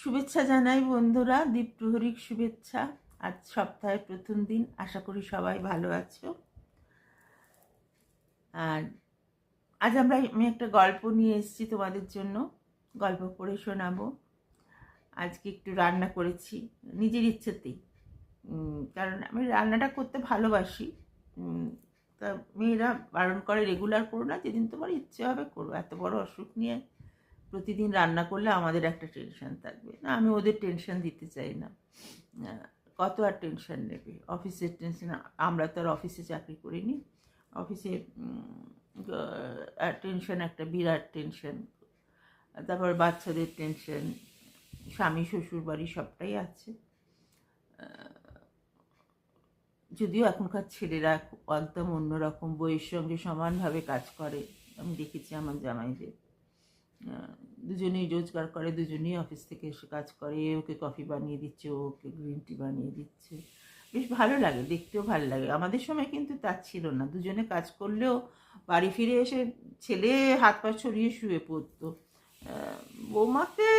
শুভেচ্ছা জানাই বন্ধুরা দীপ প্রহরিক শুভেচ্ছা। আজ সপ্তাহের প্রথম দিন, আশা করি সবাই ভালো আছো। আর আজ আমরা, আমি একটা গল্প নিয়ে এসেছি তোমাদের জন্য, গল্প পড়ে শোনাবো। আজকে একটু রান্না করেছি, নিজের ইচ্ছেতেই। কারণ আমি রান্নাটা করতে ভালোবাসি। তা মেয়েরা বারণ করে, রেগুলার করো না, যেদিন তোমার ইচ্ছে হবে করো। এত বড় অসুখ নিয়ে প্রতিদিন রান্না করলে আমাদের একটা টেনশন থাকবে। না, আমি ওদের টেনশন দিতে চাই না। কত আর টেনশন নেবে? অফিসের টেনশন আমরা তো আর অফিসে চাকরি করিনি। অফিসে টেনশন একটা বিরাট টেনশন তারপর বাচ্চাদের টেনশন স্বামী, শ্বশুর বাড়ি সবটাই আছে। যদিও এখনকার ছেলেরা একদম অন্যরকম, বইয়ের সঙ্গে সমানভাবে কাজ করে। আমি দেখেছি আমার জামাইদের। দুজনেই রোজগার করে, দুজনেই অফিস থেকে এসে কাজ করে। ওকে কফি বানিয়ে দিচ্ছে ওকে গ্রিন টি বানিয়ে দিচ্ছে। বেশ ভালো লাগে, দেখতেও ভালো লাগে। আমাদের সময় কিন্তু তা ছিল না। দুজনে কাজ করলেও বাড়ি ফিরে এসে ছেলে হাত পা ছড়িয়ে শুয়ে পড়তো। বৌমাকে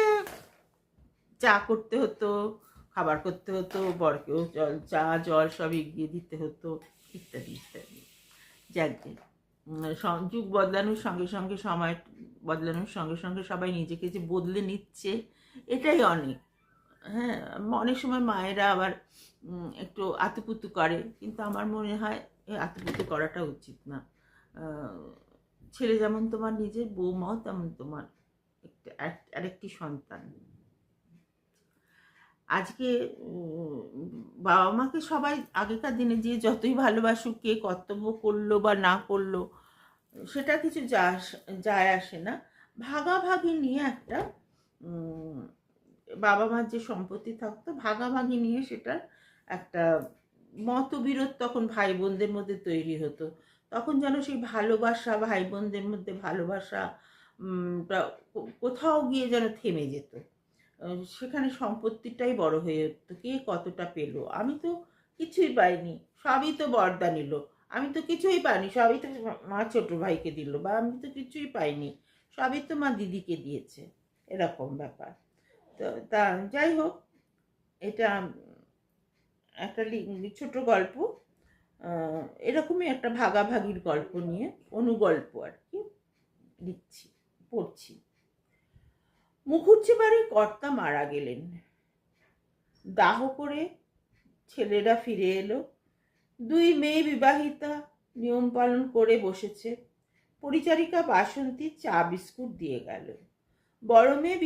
চা করতে হতো, খাবার করতে হতো, বরকেও জল, চা, জল সব এগিয়ে দিতে হতো, ইত্যাদি ইত্যাদি। যাকে যুগ বদলানোর সঙ্গে সঙ্গে, সময় বদলানোর সঙ্গে সঙ্গে সবাই নিজেকে যে বদলে নিচ্ছে, এটাই অনেক। হ্যাঁ অনেক সময় মায়েরা আবার একটু আতুপুতু করে, কিন্তু আমার মনে হয় আতুপুতু করাটা উচিত না। ছেলে যেমন তোমার নিজের, বৌমাও তেমন তোমার একটা, এক- আরেকটি সন্তান। আজকে বাবা মাকে সবাই আগেকার দিনে যে যতই ভালোবাসুক, কে কর্তব্য করল বা না করল, সেটা কিছু যায় আসে না। ভাগাভাগি নিয়ে একটা বাবা মার যে সম্পত্তি থাকতো, ভাগাভাগি নিয়ে সেটা একটা মতবিরোধ তখন ভাই বোনদের মধ্যে তৈরি হতো। তখন যেন সেই ভালোবাসা ভাই বোনদের মধ্যে ভালোবাসা কোথাও গিয়ে যেন থেমে যেত। সেখানে সম্পত্তিটাই বড় হয়ে উঠতো কে কতটা পেল? আমি তো কিছুই পাইনি। সবই তো বর্দা নিল। আমি তো কিছুই পাইনি। সবই তো মা ছোট ভাইকে দিল বা আমি তো কিছুই পাইনি। সবই তো মা দিদিকে দিয়েছে। এরকম ব্যাপার। তো তা যাই হোক, এটা একটা ছোট গল্প। এরকমই একটা ভাগাভাগির গল্প নিয়ে অনুগল্প আর কি লিখছি, পড়ছি। মুখুজ্জি বাড়ির কর্তা মারা গেলেন। দাহ করে ছেলেরা ফিরে এলো। দুই মেয়ে বিবাহিতা নিয়ম পালন করে বসেছে। পরিচারিকা বাসন্তী চা বিস্কুট দিয়ে গেল। বড় মেয়ে